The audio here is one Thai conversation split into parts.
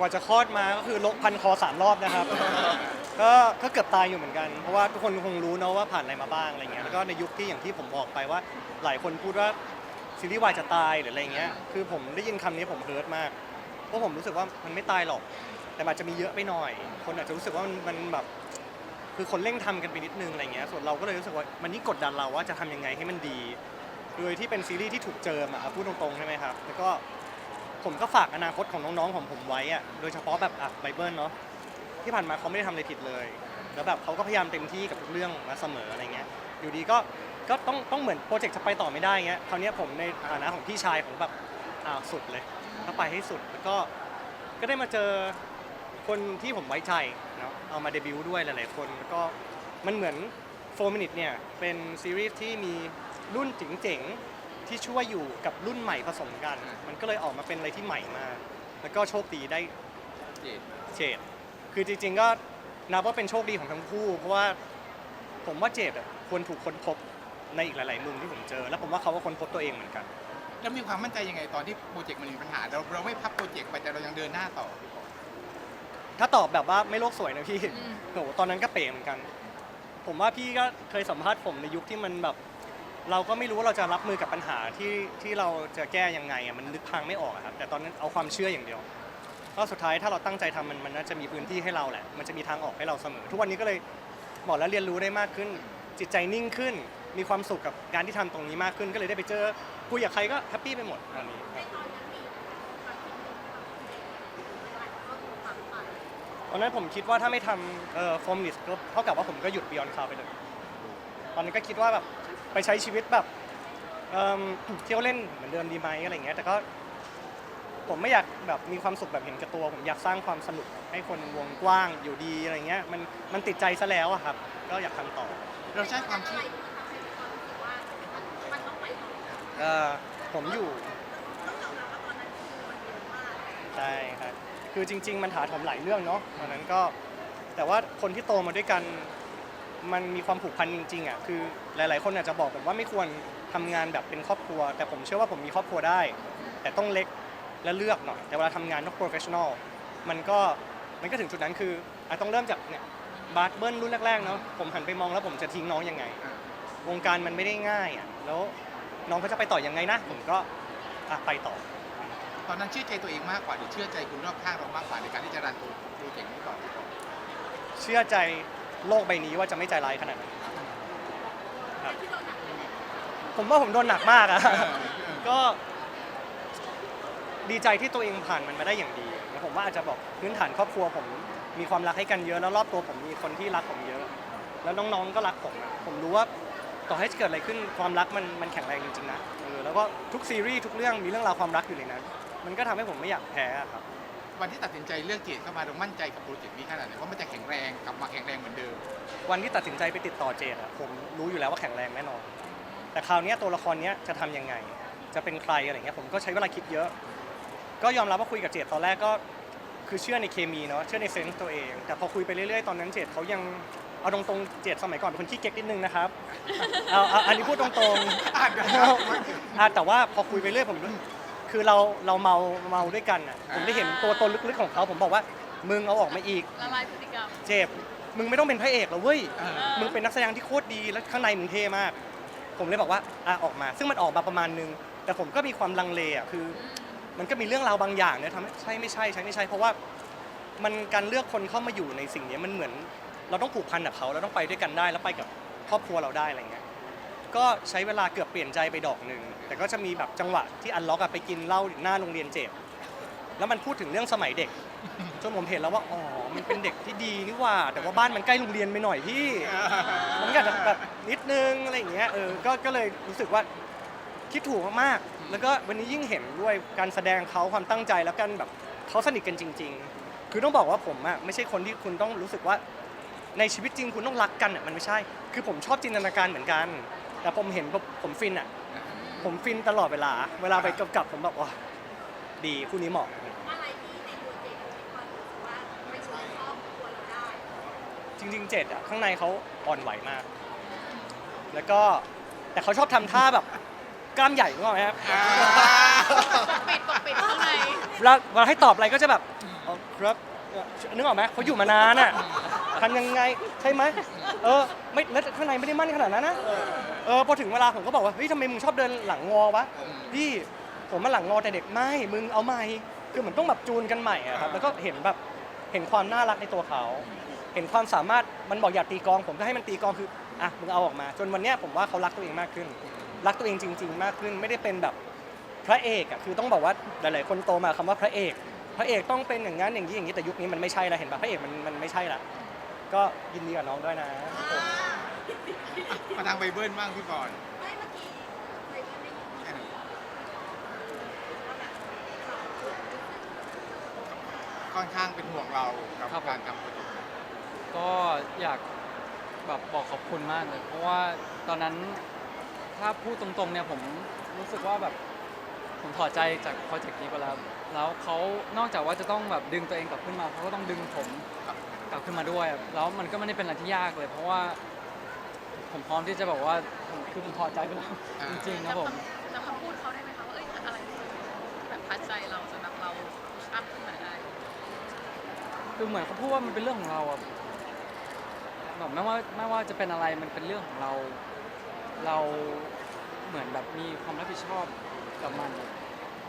กว่าจะคลอดมาก็คือลกพันคอสามรอบนะครับ ก็ก็เกือบตายอยู่เหมือนกัน เพราะว่าทุกคนคงรู้เนอะว่าผ่านอะไรมาบ้างอะไรเงี้ยแล้วก็ในยุคที่อย่างที่ผมบอกไปว่า หลายคนพูดว่าซีรีส์วายจะตายหรืออะไรเงี้ยคือผมได้ยินคำนี้ผมเฮิร์ตมากเพราะผมรู้สึกว่ามันไม่ตายหรอก แต่มันอาจจะมีเยอะไปหน่อย คนอาจจะรู้สึกว่ามันมันแบบคือคนเร่งทำกันไปนิดนึงอะไรเงี้ยส่วนเราก็เลยรู้สึกว่ามันนี่งกดดันเราว่าจะทำยังไงให้มันดี โดยที่เป็นซีรีส์ที่ถูกเจิมอะพูดตรงๆใช่ไหมครับ แล้วก็ ผมก็ฝากอนาคตของน้องๆของผมไว้อะโดยเฉพาะแบบอะไบเบิลเนาะที่ผ่านมาเขาไม่ได้ทำอะไรผิดเลย แล้วแบบเขาก็พยายามเต็มที่กับทุกเรื่องมาเสมออะไรเงี้ย อยู่ดีก็ก็ต้องต้องเหมือนโปรเจกต์จะไปต่อไม่ได้เงี้ยคราวเนี้ยผมในฐานะของพี่ชายของแบบอ้าสุดเลยก็ไปให้สุดแล้วก็ก็ได้มาเจอคนที่ผมไว้ใจเนาะเอามาเดบิวต์ด้วยหลายๆคนแล้วก็มันเหมือน 4 minute เนี่ยเป็นซีรีส์ที่มีรุ่นเจ๋งๆ ที่ช่วยอยู่กับรุ่นใหม่ผสมกัน มันก็เลยออกมาเป็นอะไรที่ใหม่มากแล้วก็โชคดีได้เจ็ดเจดคือจริงๆก็นับว่าเป็นโชคดีของทั้งคู่ เพราะว่าผมว่าเจดอะควรถูกค้นพบในอีกหลาย ๆ มุมที่ผมเจอ แล้วผมว่าเขาก็ค้นพบตัวเองเหมือนกัน แล้วมีความมั่นใจยังไงตอนที่โปรเจกต์มันมีปัญหา เราเราไม่พับโปรเจกต์ไปแต่เรายังเดินหน้าต่อ ถ้าตอบแบบว่าไม่โลกสวยนะพี่อืมโหตอนนั้นก็เป๋เหมือนกัน ผมว่าพี่ก็เคยสัมภาษณ์ผมในยุคที่มันแบบ เราก็ไม่รู้ว่าเราจะรับมือกับปัญหาที่ที่เราจะแก้ยังไงอะมันนึกทางไม่ออกอะครับแต่ตอนนั้นเอาความเชื่ออย่างเดียวก็สุดท้ายถ้าเราตั้งใจทำมันมันน่าจะมีพื้นที่ให้เราแหละ มันจะมีทางออกให้เราเสมอ ทุกวันนี้ก็เลยบอกแล้วเรียนรู้ได้มากขึ้น จิตใจนิ่งขึ้น มีความสุขกับการที่ทำตรงนี้มากขึ้น ก็เลยได้ไปเจอคุยกับใครก็แฮปปี้ไปหมดตอนนี้ครับตอนนั้นผมคิดว่าถ้าไม่ทำเอ่อฟอร์มลิสก็เท่ากับว่าผมก็หยุดบิออนคาไปเลย ตอนนี้นก็คิดว่าแบบ ไปใช้ชีวิตแบบเอิ่มเที่ยวเล่นเหมือนเดิมดีไหมอะไรอย่างเงี้ยแต่ก็ผมไม่อยากแบบมีความสุขแบบเห็นแก่ตัว ผมอยากสร้างความสนุกให้คนวงกว้างอยู่ดีอะไรเงี้ยมันมันติดใจซะแล้วอะครับ ก็อยากทำต่อเราใช้ความเชื่อเอ่อผมอยู่ใช่ครับคือจริง ๆ มันถาโถมหลายเรื่องเนาะตอนนั้นก็แต่ว่าคนที่โตมาด้วยกัน มันมีความผูกพันจริงๆอะคือ หลาย ๆ คนอาจจะบอกผมว่าไม่ควรทำงานแบบเป็นครอบครัว แต่ผมเชื่อว่าผมมีครอบครัวได้ แต่ต้องเล็กและเลือกหน่อย แต่เวลาทำงานต้อง professional มันก็มันก็ถึงจุดนั้นคืออาจต้องเริ่มจากเนี่ยบาร์เบิ้ลรุ่นแรก ๆ เนาะผมหันไปมองแล้วผมจะทิ้งน้องยังไง วงการมันไม่ได้ง่ายอะแล้วน้องเขาจะไปต่อยังไงนะ ผมก็อะไปต่อ ตอนนั้นเชื่อใจตัวเองมากกว่าหรือเชื่อใจคนรอบข้างเรามากกว่าในการที่จะรันโปรเจกต์นี้ต่อ เชื่อใจโลกใบนี้ว่าจะไม่ใจร้ายขนาดนั้น ครับ ผมว่าผมโดนหนักมากอะ ก็ดีใจที่ตัวเองผ่านมันมาได้อย่างดีแล้วผมว่าอาจจะบอกพื้นฐานครอบครัวผมมีความรักให้กันเยอะแล้วรอบตัวผมมีคนที่รักผมเยอะ แล้วน้องๆก็รักผมอะผมรู้ว่าต่อให้จะเกิดอะไรขึ้นความรักมันมันแข็งแรงจริงๆนะเออแล้วก็ทุกซีรีส์ทุกเรื่องมีเรื่องราวความรักอยู่ในนั้น มันก็ทำให้ผมไม่อยากแพ้อะครับ วันที่ตัดสินใจเลือกเจดเข้ามาเรามั่นใจกับโปรเจกต์นี้ขนาดไหนว่ามันจะแข็งแรงกลับมาแข็งแรงเหมือนเดิม วันที่ตัดสินใจไปติดต่อเจดอะผมรู้อยู่แล้วว่าแข็งแรงแน่นอน แต่คราวเนี้ยตัวละครเนี้ยจะทำยังไง จะเป็นใครอะไรเงี้ยผมก็ใช้เวลาคิดเยอะ ก็ยอมรับว่าคุยกับเจดตอนแรกก็คือเชื่อในเคมีเนาะเชื่อในเซนส์ตัวเอง แต่พอคุยไปเรื่อยๆตอนนั้นเจดเขายังเอาตรงๆเจดสมัยก่อนเป็นคนขี้เก๊กนิดนึงนะครับเอาเอาอันนี้พูดตรงๆ อะแต่ว่าพอคุยไปเรื่อยผมรู้ คือเราเราเมาเมาด้วยกันอะผมได้เห็นตัวตนลึกๆของเขาผมบอกว่ามึงเอาออกมาอีก ละลายพฤติกรรมเจ็บมึงไม่ต้องเป็นพระเอกหรอกเว้ย เออ มึงเป็นนักแสดงที่โคตรดีแล้วข้างในมึงเท่มาก ผมเลยบอกว่าอะออกมา ซึ่งมันออกมาประมาณนึง แต่ผมก็มีความลังเลอะคือ มันก็มีเรื่องราวบางอย่างเนี่ยทำให้ใช่ไม่ใช่ใช่ไม่ใช่ เพราะว่ามันการเลือกคนเข้ามาอยู่ในสิ่งเนี้ยมันเหมือน เราต้องผูกพันกับเขาเราต้องไปด้วยกันได้แล้วไปกับครอบครัวเราได้อะไรเงี้ย ก็ใช้เวลาเกือบเปลี่ยนใจไปดอกหนึ่งแต่ก็จะมีแบบจังหวะที่อันล็อกอะไปกินเหล้าหน้าโรงเรียนเจ็บแล้วมันพูดถึงเรื่องสมัยเด็กจนผมเห็นแล้วว่าอ๋อมันเป็นเด็กที่ดีนี่หว่า แต่ว่าบ้านมันใกล้โรงเรียนไปหน่อยพี่มันก็อาจจะแบบนิดนึงอะไรอย่างเงี้ยเออก็ก็เลยรู้สึกว่าคิดถูกมากๆแล้วก็วันนี้ยิ่งเห็นด้วยการแสดงเขาความตั้งใจแล้วกันแบบเขาสนิทกันจริง ๆ คือต้องบอกว่าผมอะไม่ใช่คนที่คุณต้องรู้สึกว่า ในชีวิตจริงคุณต้องรักกันอะมันไม่ใช่ คือผมชอบจินตนาการเหมือนกัน แต่ผมเห็นปุ๊บผมฟินอะผมฟินตลอดเวลา เวลาไปกำกับผมแบบว้าดีคู่นี้เหมาะ อะไรที่ในโปรเจกต์มีความรู้สึกว่าไม่ช่วยครอบครัวเราได้จริงๆเจ็ดอะข้างในเขาอ่อนไหวมาก แล้วก็แต่เขาชอบทำท่าแบบกล้ามใหญ่นึกออกไหมครับปกปิดปกปิดข้างในเวลาเวลาให้ตอบอะไรก็จะแบบอ๋อครับเอ่อนึกออกไหมเขาอยู่มานานอะทำยังไงใช่ไหม เออไม่แล้วข้างในไม่ได้มั่นขนาดนั้นนะเออพอถึงเวลาผมก็บอกว่าเฮ้ยทำไมมึงชอบเดินหลังงอวะพี่ผมมาหลังงอแต่เด็กไม่มึงเอาใหม่คือเหมือนต้องแบบจูนกันใหม่อะครับแล้วก็เห็นแบบเห็นความน่ารักในตัวเขา เห็นความสามารถมันบอกอยากตีกลอง ผมก็ให้มันตีกลองคืออะมึงเอาออกมา จนวันเนี้ยผมว่าเขารักตัวเองมากขึ้น รักตัวเองจริง ๆ มากขึ้น ไม่ได้เป็นแบบพระเอกอะคือต้องบอกว่าหลายๆคนโตมาคำว่าพระเอก พระเอกต้องเป็นอย่างนั้นอย่างนี้อย่างนี้แต่ยุคนี้มันไม่ใช่แล้วเห็นป่ะพระเอกมันมันไม่ใช่ละ ก็ยินดีกับน้องด้วยนะ มาทางไบเบิลบ้างพี่บอลไม่เมื่อกี้ไปว่าในยุคนี้แค่นั้นค่อนข้างเป็นห่วงเรากับครับผม การทำโปรเจกต์ก็อยากแบบบอกขอบคุณมากเลย เพราะว่าตอนนั้นถ้าพูดตรงๆเนี่ยผมรู้สึกว่าแบบผมถอดใจจากโปรเจกต์นี้ไปแล้ว แล้วเขานอกจากว่าจะต้องแบบดึงตัวเองกลับขึ้นมาเขาก็ต้องดึงผมครับ กลับขึ้นมาด้วยแล้วมันก็ไม่ได้เป็นอะไรที่ยากเลย เพราะว่าผมพร้อมที่จะบอกว่าคือผมถอดใจไปแล้วจริงๆนะผม จำคำพูดเขาได้ไหมคะว่าเอ้ยอะไรที่แบบพัดใจเราสำหรับเราพุชอัพขึ้นมาได้ คือเหมือนเขาพูดว่ามันเป็นเรื่องของเราอะแบบไม่ว่าไม่ว่าจะเป็นอะไรมันเป็นเรื่องของเรา เราเหมือนแบบมีความรับผิดชอบกับมัน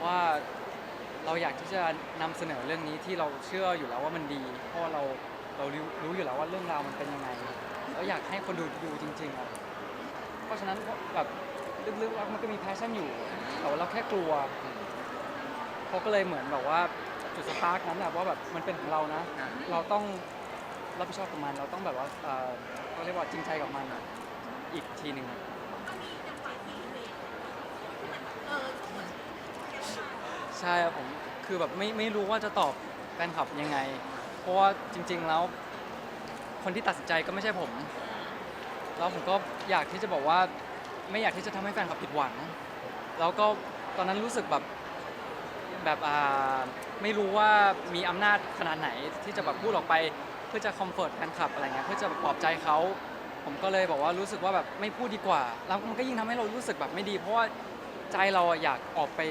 ว่าเราอยากที่จะนำเสนอเรื่องนี้ที่เราเชื่ออยู่แล้วว่ามันดี เพราะว่าเรา เรารู้รู้อยู่แล้วว่าเรื่องราวมันเป็นยังไงแล้วอยากให้คนดูดูจริงๆอะเพราะฉะนั้นแบบลึกๆแล้วมันก็มีแพชชั่นอยู่แต่ว่าเราแค่กลัวเขาก็เลยเหมือนแบบว่าจุดสตาร์ทนั้นแบบว่าแบบมันเป็นของเรานะ เราต้องรับผิดชอบกับมันเราต้องแบบว่าเอ่อเขาเรียกว่าจริงใจกับมันอีกทีหนึ่งใช่ครับผมคือแบบไม่ไม่รู้ว่าจะตอบแฟนคลับยังไง เพราะว่าจริง ๆ แล้วคนที่ตัดสินใจก็ไม่ใช่ผม แล้วผมก็อยากที่จะบอกว่าไม่อยากที่จะทำให้แฟนคลับผิดหวัง แล้วก็ตอนนั้นรู้สึกแบบแบบอ่าไม่รู้ว่ามีอำนาจขนาดไหนที่จะแบบพูดออกไปเพื่อจะคอมฟอร์ตแฟนคลับอะไรเงี้ยเพื่อจะปลอบใจเขาผมก็เลยบอกว่ารู้สึกว่าแบบไม่พูดดีกว่า แล้วมันก็ยิ่งทำให้เรารู้สึกแบบไม่ดี เพราะว่าใจเราอะอยากออกไป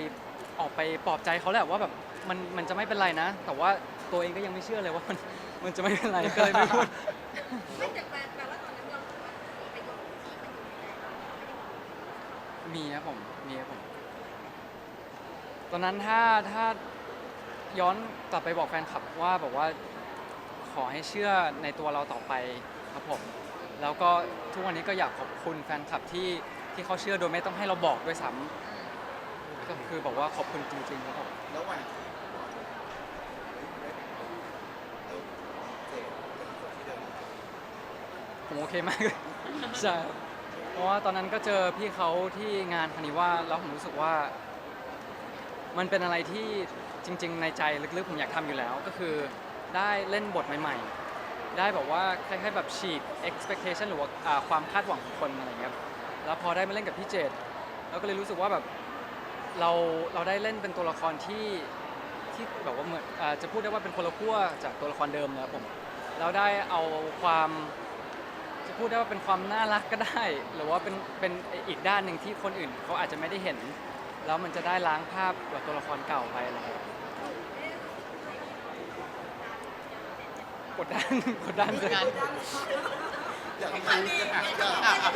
ออกไปปลอบใจเขาแหละว่าแบบมันมันจะไม่เป็นไรนะ แต่ว่า ตัวเองก็ยังไม่เชื่อเลยว่ามันมันจะไม่เป็นไรก็เลยไม่พูด ไม่แต่แปลแปลว่าตอนนั้นเราถือว่ามีประโยชน์ที่มันอยู่ในใจเราไม่ได้บอกมีครับผมมีครับผม ตอนนั้นถ้าถ้าย้อนกลับไปบอกแฟนคลับว่าแบบว่าขอให้เชื่อในตัวเราต่อไปครับผม แล้วก็ทุกวันนี้ก็อยากขอบคุณแฟนคลับที่ที่เขาเชื่อโดยไม่ต้องให้เราบอกด้วยซ้ำก็คือบอกว่าขอบคุณจริงๆครับผม แล้ววัน ผมโอเคมากเลย ใช่ครับเพราะว่าตอนนั้นก็เจอพี่เขาที่งานคานิว่าแล้วผมรู้สึกว่า มันเป็นอะไรที่จริง ๆ ในใจลึกๆผมอยากทำอยู่แล้ว ก็คือได้เล่นบทใหม่ ๆ ได้แบบว่าคล้ายๆแบบฉีก expectation หรือว่าอ่าความคาดหวังของคนอะไรเงี้ยครับแล้วพอได้มาเล่นกับพี่เจดเราก็เลยรู้สึกว่าแบบเราเราได้เล่นเป็นตัวละครที่ที่แบบว่าเหมือนอาจะพูดได้ว่าเป็นคนละขั้วจากตัวละครเดิมนะครับผม เราได้เอาความจะ พูดได้ว่าเป็นความน่ารักก็ได้ หรือว่าเป็นเป็นอีกด้านหนึ่งที่คนอื่นเขาอาจจะไม่ได้เห็น แล้วมันจะได้ล้างภาพแบบตัวละครเก่าไปอะไรอย่างเงี้ยกดดันกดดันเลยงานอยากให้ดูอะอะอะ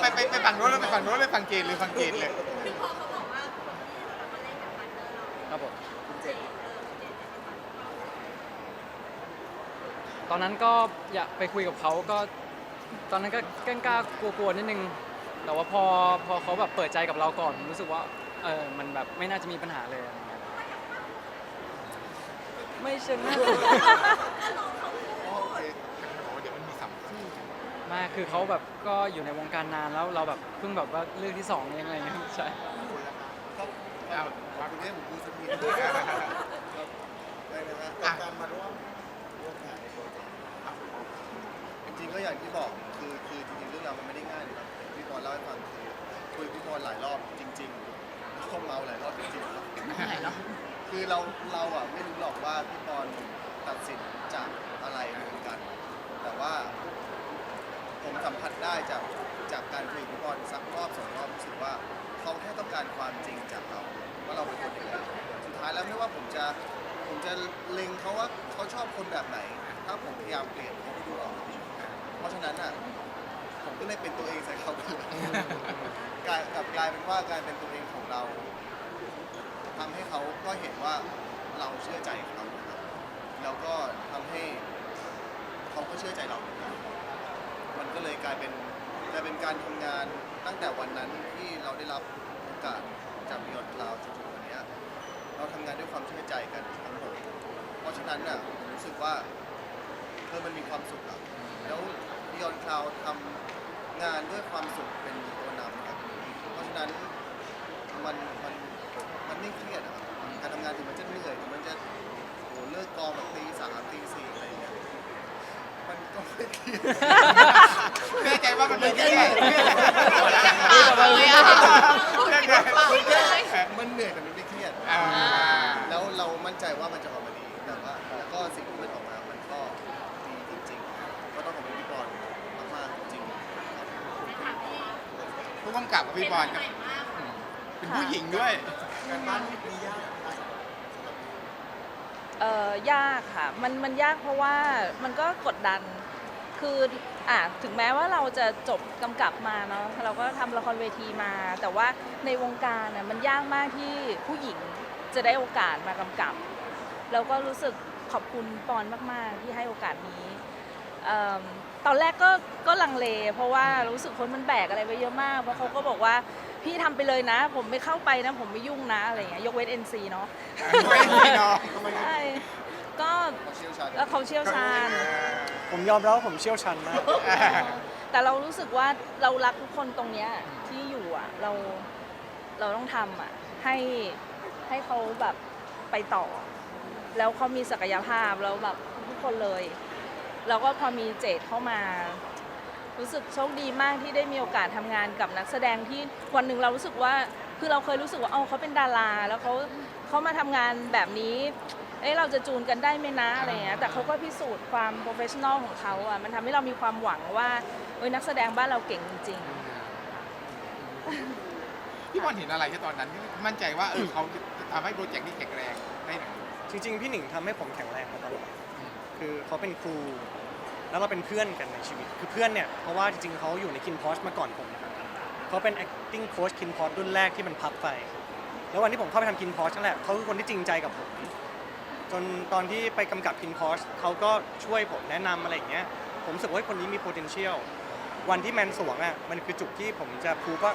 ไปไปไปฝั่งโน้นแล้วไปฝั่งโน้นเลยฝั่งเกณฑ์หรือฝั่งเกณฑ์เลยคือพอเขาบอกว่าคนที่เรามาเล่นกับพาร์ทเนอร์เราครับผมเจเออเจเจเป็นคนเราตอนนั้นก็อยากไปคุยกับเขาก็ ตอนนั้นก็กล้าๆกลัวๆนิดนึง แต่ว่าพอพอเขาแบบเปิดใจกับเราก่อนผมรู้สึกว่าเออมันแบบไม่น่าจะมีปัญหาเลยอะไรเงี้ยไม่เชิงนะโอเคโอ้เดี๋ยวมันมีสัมภาษณ์ไมาคือเขาแบบก็อยู่ในวงการนานแล้วเราแบบเพิ่งแบบว่าเรื่องที่สองเองอะไรเงี้ยใช่เอากรุงเทพผมดูสักทีได้นะฮะกับการมาร่วมร่วมงานในโปรเจกต์จ ริงๆก็อย่างที่บอกคือคือจริงๆเรื่องราวมันไม่ได้ง่ายเลยครับอย่างที่พี่บอลเล่าให้ฟังคือคุยกับพี่บอลหลายรอบจริงๆแล้วก็เมาหลายรอบจริงๆครับไหนเนาะคือเราเราอะไม่รู้หรอกว่าพี่บอลตัดสินจากอะไรเหมือนกัน แต่ว่า ผมสัมผัสได้จากจากการคุยกับพี่บอลสักรอบสองรอบรู้สึกว่าเขาแค่ต้องการความจริงจากเราว่าเราเป็นคนยังไงสุดท้ายแล้วไม่ว่าผมจะผมจะเล็งเขาว่าเขาชอบคนแบบไหน ถ้าผมพยายามเปลี่ยนเขาก็ดูออก เพราะฉะนั้นอะผมก็เลยเป็นตัวเองใส่เขาไปเลยกลายกลับกลายเป็นว่าการเป็นตัวเองของเราทำให้เขาก็เห็นว่าเราเชื่อใจเขานะครับแล้วก็ทำให้เขาก็เชื่อใจเราเหมือนกันมันก็เลยกลายเป็นกลายเป็นการทำงานตั้งแต่วันนั้นที่เราได้รับโอกาสจากบิยอนคลาวจนถึงวันเนี้ย เราทำงานด้วยความเชื่อใจกันทั้งหมดเพราะฉะนั้นน่ะผมรู้สึกว่าเออมันมีความสุขอะ แล้วบิยอนคลาวทำงานด้วยความสุขเป็นตัวนำครับเพราะฉะนั้นมันมันมันไม่เครียดอะครับการทำงานถึงมันจะเหนื่อยถึงมันจะโหเลิกกองแบบตีสามตีสี่อะไรอย่างเงี้ยมันก็ไม่เครียด แน่ใจว่ามันไม่ใช่ปากเลยอะพูดผิดปากเลย มันเหนื่อยแต่มันไม่เครียด อ่า แล้วเรามั่นใจว่ามันจะออกมาดี แต่ว่าแล้วก็สิ่งที่มันออกมา มันก็ดีจริงๆ ก็ต้องขอบคุณพี่บอลมากๆจริงๆครับ ผู้กำกับกับพี่บอลครับเป็นผู้หญิงด้วยการบ้านมียากเอ่อยากค่ะมันมันยากเพราะว่ามันก็กดดันคืออะถึงแม้ว่าเราจะจบกำกับมาเนาะเราก็ทำละครเวทีมา แต่ว่าในวงการน่ะมันยากมากที่ผู้หญิงจะได้โอกาสมากำกับ แล้วก็รู้สึกขอบคุณปอนมาก ๆ ที่ให้โอกาสนี้เอิ่ม ตอนแรกก็ก็ลังเล เพราะว่ารู้สึกคนมันแบกอะไรไปเยอะมาก เพราะเขาก็บอกว่าพี่ทำไปเลยนะ ผมไม่เข้าไปนะ ผมไม่ยุ่งนะอะไรอย่างเงี้ยยกเว้น NC เนาะไม่ไม่เนาะใช่ก็เขาเชี่ยวชาญเอ่อเขาเชี่ยวชาญ ผมยอมรับว่าผมเชี่ยวชาญมาก แต่เรารู้สึกว่าเรารักทุกคนตรงเนี้ยที่อยู่อะเราเราต้องทำอะให้ให้เขาแบบไปต่อ แล้วเขามีศักยภาพแล้วแบบทุกคนเลย แล้วก็พอมีเจดเข้ามา รู้สึกโชคดีมากที่ได้มีโอกาสทำงานกับนักแสดงที่วันหนึ่งเรารู้สึกว่าคือเราเคยรู้สึกว่าเอ๋อเขาเป็นดารา แล้วเขาเขามาทำงานแบบนี้เอ้เราจะจูนกันได้ไหมนะอะไรเงี้ยแต่เขาก็พิสูจน์ความโปรเฟชชั่นอลของเขาอะมันทำให้เรามีความหวังว่าเอ้ยนักแสดงบ้านเราเก่งจริงพี่บอลเห็นอะไรที่ตอนนั้นที่มั่นใจว่าเออเขาจะทำให้โปรเจกต์นี้แข็งแรงได้หนึ่งจริงๆ พี่หนิงทำให้ผมแข็งแรงมาตลอด คือเขาเป็นครู แล้วเราเป็นเพื่อนกันในชีวิต คือเพื่อนเนี่ยเพราะว่าจริงๆเขาอยู่ในคินพอสมาก่อนผมนะครับเขาเป็น acting coach คินพอสรุ่นแรกที่มันพับไป แล้ววันที่ผมเข้าไปทำคินพอสนั่นแหละเขาคือคนที่จริงใจกับผมจนตอนที่ไปกำกับคินพอสเขาก็ช่วยผมแนะนำอะไรอย่างเงี้ยผมรู้สึกว่าคนนี้มี potential วันที่แมนสวงอะมันคือจุดที่ผมจะพูว่า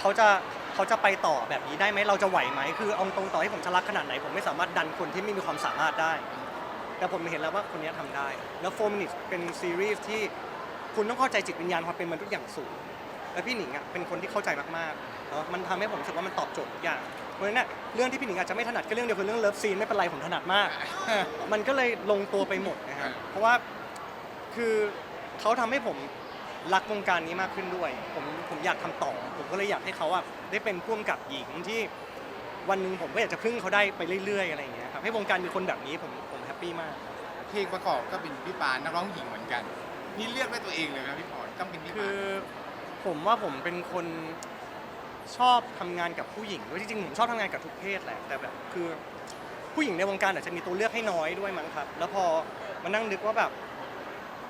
เขาจะเขาจะไปต่อแบบนี้ได้ไหมเราจะไหวไหมคือเอาตรงต่อให้ผมจะรักขนาดไหน ผมไม่สามารถดันคนที่ไม่มีความสามารถได้ แต่ผมเห็นแล้วว่าคนนี้ทำได้ แล้วโฟมินิเป็นซีรีส์ที่คุณต้องเข้าใจจิตวิญญาณความเป็นมนุษย์อย่างสูง และพี่หนิงอะเป็นคนที่เข้าใจมากๆเนาะมันทำให้ผมรู้สึกว่ามันตอบโจทย์ทุกอย่างเพราะฉะนั้นเนี่ยเรื่องที่พี่หนิงอาจจะไม่ถนัดก็เรื่องเดียวคือเรื่องเลิฟซีนไม่เป็นไรผมถนัดมาก มันก็เลยลงตัวไปหมดนะครับเพราะว่าคือเขาทำให้ผมรักวงการนี้มากขึ้นด้วย ผมผมอยากทำต่อ ผมก็เลยอยากให้เขาอะได้เป็นพ่วงกับหญิงที่วันหนึ่งผมก็อยากจะพึ่งเขาได้ไปเรื่อยๆอะไรอย่างเงี้ยครับให้วงการมีคนแบบนี้ผมผม ปปี้มาก เพลงประกอบก็เป็นพี่ปานนักร้องหญิงเหมือนกัน นี่เลือกด้วยตัวเองเลยนะพี่บอลต้องเป็นพี่คืปานอผมว่าผมเป็นคนชอบทำงานกับผู้หญิงด้วยจริงๆผมชอบทำงานกับทุกเพศแหละแต่แบบคือผู้หญิงในวงการอาจจะมีตัวเลือกให้น้อยด้วยมั้งครับ แล้วพอมานั่งนึกว่าแบบ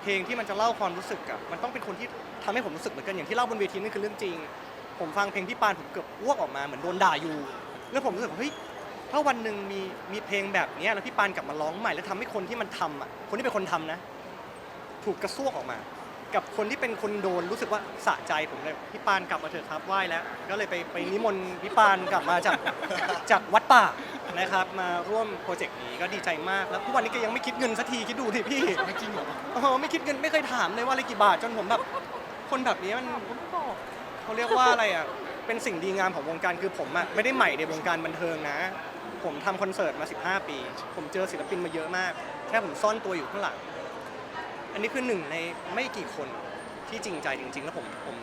เพลงที่มันจะเล่าความรู้สึกอะมันต้องเป็นคนที่ทำให้ผมรู้สึกเหมือนกันอย่างที่เล่าบนเวทีนี่คือเรื่องจริง ผมฟังเพลงพี่ปานผมเกือบอ้วกออกมาเหมือนโดนด่าอยู่ แล้วผมรู้สึกว่าเฮ้ย ถ้าวันหนึ่งมีมีเพลงแบบเนี้ยแล้วพี่ปานกลับมาร้องใหม่ แล้วทำให้คนที่มันทำอะคนที่เป็นคนทำนะ ถูกกระซวกออกมา กับคนที่เป็นคนโดนรู้สึกว่าสะใจผมเลยพี่ปานกลับมาเถอะครับไหว้แล้ว ก็เลยไปไปนิมนต์พี่ปานกลับมาจาก จากวัดป่านะครับ มาร่วมโปรเจกต์นี้ก็ดีใจมากแล้วทุกวันนี้ก็ยังไม่คิดเงินสักทีคิดดูดิพี่ ไม่จริงเหรอเออไม่คิดเงินไม่เคยถามเลยว่าอะไรกี่บาทจนผมแบบคนแบบนี้มันเขาเรียกว่าอะไรอะเป็นสิ่งดีงามของวงการคือผมอะไม่ได้ใหม่ในวงการบันเทิงนะ ผมทำคอนเสิร์ตมา 15 ปี ผมเจอศิลปินมาเยอะมาก แค่ผมซ่อนตัวอยู่ข้างหลัง อันนี้คือหนึ่งในไม่กี่คนที่จริงใจจริง ๆ แล้วผมผม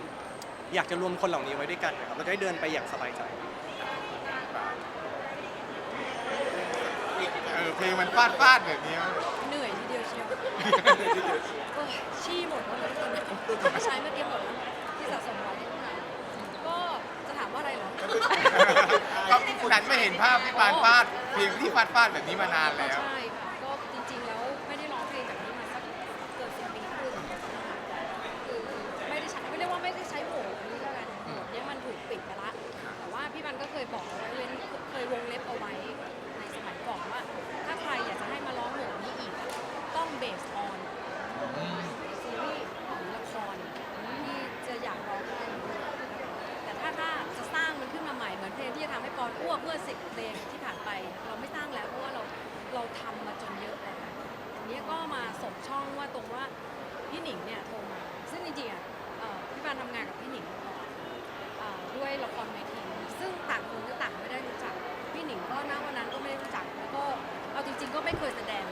อยากจะรวมคนเหล่านี้ไว้ด้วยกันนะครับเราจะได้เดินไปอย่างสบายใจ เออเพลงมันฟาดฟาดๆแบบนี้เหนื่อยทีเดียวเชียวโอ้ยชี้หมดแล้วนะทุกคนใช้เมื่อกี้หมดแล้วที่สะสมไว้ก็จะถามว่าอะไรเหรอก็ ดันไม่เห็นภาพพี่ปาดฟาดเพลงที่ฟาดฟาดแบบนี้มานานแล้ว ใช่ค่ะก็จริงๆแล้วไม่ได้ร้องเพลงแบบนี้มาสักเกือบสิบปีคือไม่ได้ใช้ไม่เรียกว่าไม่ได้ใช้โหมดนี้แล้วกันโหมดนี้มันถูกปิดไปละแต่ว่าพี่บันก็เคยบอกไว้เว้นเคยวงเล็บเอาไว้ในสมัยก่อนว่า ถ้าใครอยากจะให้มาร้องโหมดนี้อีกต้องเบสออน อสิบเพลงที่ผ่านไป เราไม่สร้างแล้วเพราะว่าเราเราทำมาจนเยอะแล้วทีนี้ก็มาสบช่องว่าตรงว่าพี่หนิงเนี่ยโทรมา ซึ่งจริงๆอะเอ่อพี่ปานทำงานกับพี่หนิงมาก่อนเอ่อด้วยละครเวทีซึ่งต่างคนก็ต่างไม่ได้รู้จัก พี่หนิงก็ณวันนั้นก็ไม่ได้รู้จัก แล้วก็เอาจริง ๆ ก็ไม่เคยแสดง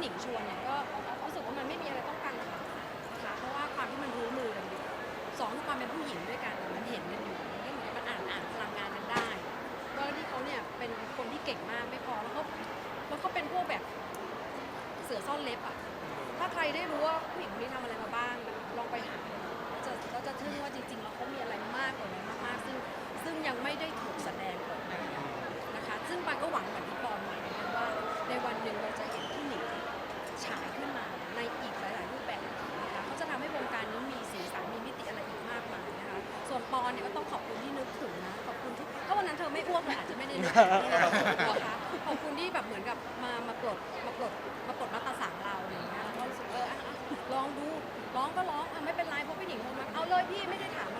หนิงชวนเนี่ยก็รู้สึกว่ามันไม่มีอะไรต้องกันหรค่ะค่ะเพราะว่าความที่มันรู้มือกันอยู่สองคือความเป็นผู้หญิงด้วยกันมันเห็นกันอยู่มันก็เหมือนกับมันอ่านอ่านพลังงานกันได้ ก็ที่เขาเนี่ยเป็นคนที่เก่งมากไม่พอแล้วเขาแล้วเขาเป็นพวกแบบเสือซ่อนเล็บอะถ้าใครได้รู้ว่าผู้หญิงคนนี้ทำอะไรมาบ้างลองไปหาแล้วจะแล้วจะทึ่งว่าจริงๆแล้วเขามีอะไรมากกว่านั้นมากๆซึ่งซึ่งยังไม่ได้ถูกแสดงออกมานะคะ ซึ่งปานก็หวังเหมือนที่ปอนมหมือนกันว่าในวันหนึ่งเราจะายขึ้นมาในอีกหลาย ๆ รูปแบบนะคะเขาจะทำให้วงการนี้มีสีสันมีมิติอะไรอีกมากมายนะคะ ส่วนปอนเนี่ยก็ต้องขอบคุณที่นึกถึงนะ ขอบคุณที่ถ้าวันนั้นเธอไม่อ้วกเลยอาจจะไม่ได้นึกถึงนะคะขอบคุณที่แบบเหมือนกับมามาปลดมาปลดมาปลดมาตราสังเราอย่างเงี้ยแล้วก็รู้สึกเอออะอะลองดูร้องก็ร้องอะไม่เป็นไรเพราะผู้หญิงคนนั้นเอาเลยพี่ไม่ได้ถามอะไร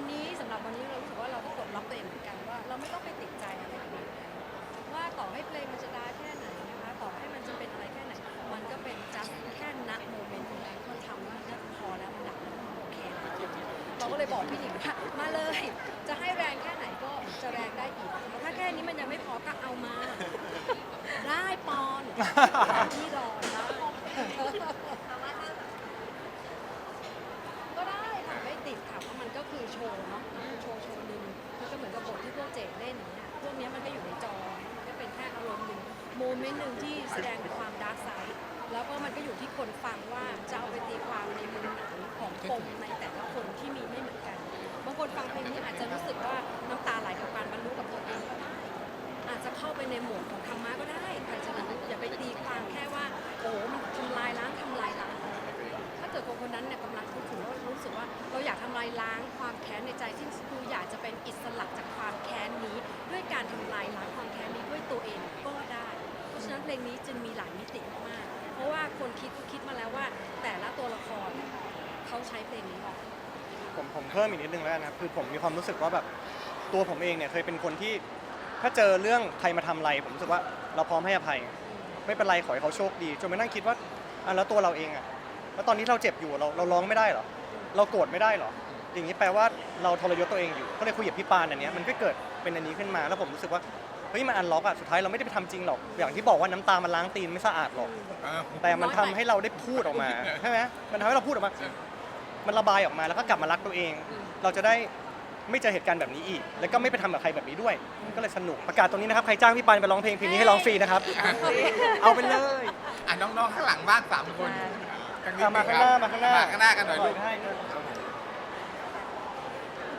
วันนี้สำหรับวันนี้เรารู้สึกว่าเราก็ปลดล็อกตัวเองเหมือนกันว่า เราไม่ต้องไปติดใจอะไรขนาดนั้นว่าต่อให้เพลงมันจะดาแค่ไหนนะคะ ต่อให้มันจะเป็นอะไรแค่ไหน มันก็เป็น just แค่ณโมเมนต์นั้นเขาทำว่าพอแล้วมันดับแล้วมันโอเคแล้วเราก็เลยบอกพี่หนิงว่ามาเลย จะให้แรงแค่ไหนก็จะแรงได้อีกถ้าแค่นี้มันยังไม่พอก็เอามา ได้ปอนที่รอนะก็ได้ค่ะไม่ติดค่ะเพราะมันก็คือโช ว์เนาะโชว์โชว์หนึ่งมันก็เหมือนกับบทที่พวกเจดเล่นอย่างเงี้ยพวกเนี้ยมันก็อยู่ในจอมันก็เป็นแค่อารมณ์หนึ่งโมเมนต์หนึ่งที่แสดงถึงความดาร์กไซด์แล้วก็มันก็อยู่ที่คนฟังว่าจะเอาไปตีความในมุมไหนของปมในแต่ละคนที่มีไม่เหมือนกันบางคนฟังเพลงนี้อาจจะรู้สึกว่าน้ำตาไหลกับการบรรลุกับตัวเองก็ได้อาจจะเข้าไปในหมวดของธรรมะก็ได้ใครจะรู้อย่าไปตีความแค่ว่าโอ้มันทำลายล้างทำลายล้างถ้าเกิดคนคนนั้นเนี่ยก ว่าเราอยากทำลายล้างความแค้นในใจที่คืออยากจะเป็นอิสระจากความแค้นนี้ ด้วยการทำลายล้างความแค้นนี้ด้วยตัวเองก็ได้ เพราะฉะนั้นเพลงนี้จึงมีหลายมิติมากๆเพราะว่าคนคิดก็คิดมาแล้วว่า แต่ละตัวละครเขาใช้เพลงนี้ออกผมผมเพิ่มอีกนิดนึงแล้วนะครับคือผมมีความรู้สึกว่าแบบตัวผมเองเนี่ยเคยเป็นคนที่ ถ้าเจอเรื่องใครมาทำอะไรผมรู้สึกว่าเราพร้อมให้อภัย ไม่เป็นไรขอให้เขาโชคดีจนมานั่งคิดว่าอะแล้วตัวเราเองอะแล้วตอนนี้เราเจ็บอยู่เราเราร้องไม่ได้เหรอ เราโกรธไม่ได้เหรอ อย่างนี้แปลว่าเราทรยศตัวเองอยู่ ก็เลยคุยกับพี่ปานอันเนี้ยมันก็เกิดเป็นอันนี้ขึ้นมาแล้วผมรู้สึกว่าเฮ้ยมันอันล็อกอะสุดท้ายเราไม่ได้ไปทำจริงหรอก อย่างที่บอกว่าน้ำตามันล้างตีนไม่สะอาดหรอกเออแต่มันทำให้เราได้พูดออกมา ใช่ไหมมันทำให้เราพูดออกมา มันระบายออกมาแล้วก็กลับมารักตัวเอง เราจะได้ไม่เจอเหตุการณ์แบบนี้อีก แล้วก็ไม่ไปทำกับใครแบบนี้ด้วย ก็เลยสนุกประกาศตรงนี้นะครับ ใครจ้างพี่ปานไปร้องเพลงเพลงนี้ให้ร้องฟรีนะครับ เอาไปเลย อะน้องๆข้างหลังบ้านสามคนทา งนี้เอามาข้างหน้ามาข้างหน้ามาข้างหน้ากันหน่อยลูกให้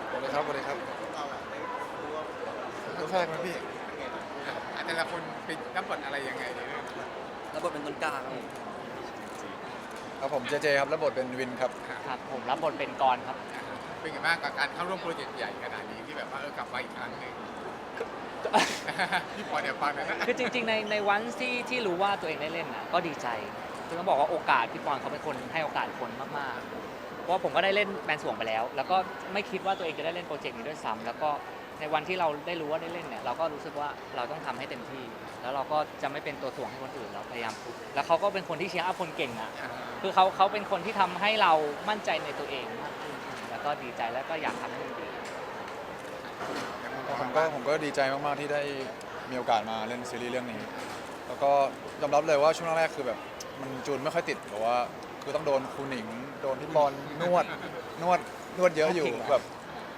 สวัสดีครับสวัสดีครับเราอะได้รู้ว่าตัวแรกนะพี่อะแต่ละคนเป็นรับบทอะไรยังไงในเรื่องรับบทเป็นต้นกล้าครับผมครับผมเจเจครับรับบทเป็นวินครับครับผมรับบทเป็นกรครับอะเป็นไงบ้างกับการเข้าร่วมโปรเจกต์ใหญ่ขนาดนี้ที่แบบว่าเออกลับมาอีกครั้งหนึ่งพี่ปอเดี๋ยวฟังหนะนะคือจริงๆในในวันที่ที่รู้ว่าตัวเองได้เล่นน่ะก็ดีใจ คือต้องบอกว่าโอกาสพี่ปอนเขาเป็นคนให้โอกาสคนมากๆ เพราะว่าผมก็ได้เล่นแมนสวงไปแล้ว แล้วก็ไม่คิดว่าตัวเองจะได้เล่นโปรเจกต์นี้ด้วยซ้ำแล้วก็ในวันที่เราได้รู้ว่าได้เล่นเนี่ยเราก็รู้สึกว่าเราต้องทำให้เต็มที่ แล้วเราก็จะไม่เป็นตัวถ่วงให้คนอื่นเราพยายามฝึกแล้วเขาก็เป็นคนที่เชียร์อัพคนเก่งอะคือเขาเขาเป็นคนที่ทำให้เรามั่นใจในตัวเองมากขึ้นแล้วก็ดีใจแล้วก็อยากทำให้มันดีผมก็ผมก็ดีใจมากๆที่ได้มีโอกาสมาเล่นซีรีส์เรื่องนี้ แล้วก็ยอมรับเลยว่าช่วงแรกๆคือแบบมัน จูนไม่ค่อยติดหรือว่าคือต้องโดนครูหนิง โดนพี่บอลนวดนวดนวดเยอะอยู่จริงเหรอแบบ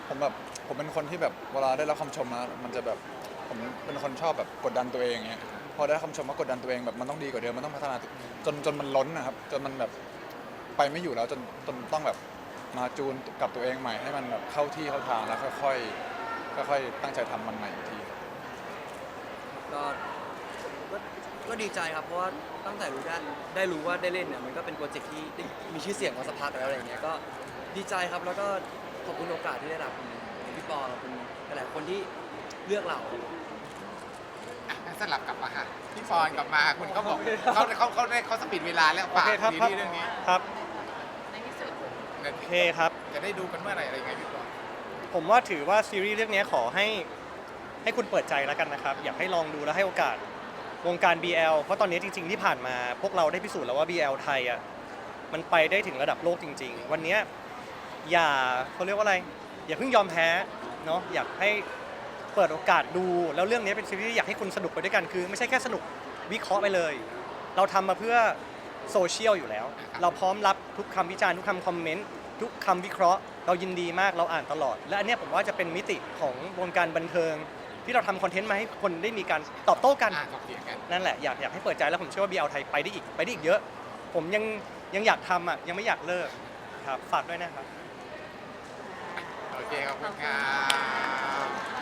ผมแบบผมเป็นคนที่แบบเวลาได้รับคำชมนะมันจะแบบผมเป็นคนชอบแบบกดดันตัวเองเงี้ยพอได้คำชมว่ากดดันตัวเองแบบมันต้องดีกว่าเดิมมันต้องพัฒนาตัวจนจนมันล้นนะครับจนมันแบบไปไม่อยู่แล้วจนจนต้องแบบมาจูนกับตัวเองใหม่ ให้มันแบบเข้าที่เข้าทางแล้วค่อยๆค่อยๆตั้งใจทำมันใหม่อีกทีก็ ก็ก็ดีใจครับเพราะว่าตั้งแต่รู้ได้ได้รู้ว่าได้เล่นเนี่ยมันก็เป็นโปรเจกต์ที่ได้มีชื่อเสียงมาสักพักแล้วอะไรเงี้ยก็ดีใจครับแล้วก็ขอบคุณโอกาสที่ได้รับขอบคุณพี่ปอขอบคุณหลายๆคนที่เลือกเรา อะงั้นสลับกลับมาค่ะพี่ปอนกลับมาคุณเขาบอกเขาเขาเขาได้เขาสปีดเวลาแล้วโอฝากเคครับซีครับรีส์เรื่องนี้ครับในที่สุดโอเคครับ จะได้ดูกันเมื่อไหร่อะไรยังไงพี่ปอนผมว่าถือว่าซีรีส์เรื่องนี้ขอให้ให้คุณเปิดใจแล้วกันนะครับ อยากให้ลองดูและให้โอกาส วงการ BL เพราะตอนนี้จริง ๆ ที่ผ่านมาพวกเราได้พิสูจน์แล้วว่า BL ไทยอะมันไปได้ถึงระดับโลกจริง ๆ วันนี้อย่าเขาเรียกว่าอะไร อย่าเพิ่งยอมแพ้เนาะอยากให้เปิดโอกาสดู แล้วเรื่องนี้เป็นซีรีส์ที่อยากให้คุณสนุกไปด้วยกันคือ ไม่ใช่แค่สนุกวิเคราะห์ไปเลย เราทำมาเพื่อโซเชียลอยู่แล้ว เราพร้อมรับทุกคำวิจารณ์ทุกคำคอมเมนต์ทุกคำวิเคราะห์ เรายินดีมากเราอ่านตลอด และอันเนี้ยผมว่าจะเป็นมิติของวงการบันเทิง ที่เราทำคอนเทนต์มาให้คนได้มีการตอบโต้กัน อ่านถกเถียงกัน นั่นแหละ อยากอยากให้เปิดใจแล้วผมเชื่อว่า BL ไทยไปได้อีกไปได้อีกเยอะ ผมยังยังอยากทำอะยังไม่อยากเลิกครับฝากด้วยนะครับ โอเคขอบคุณครับ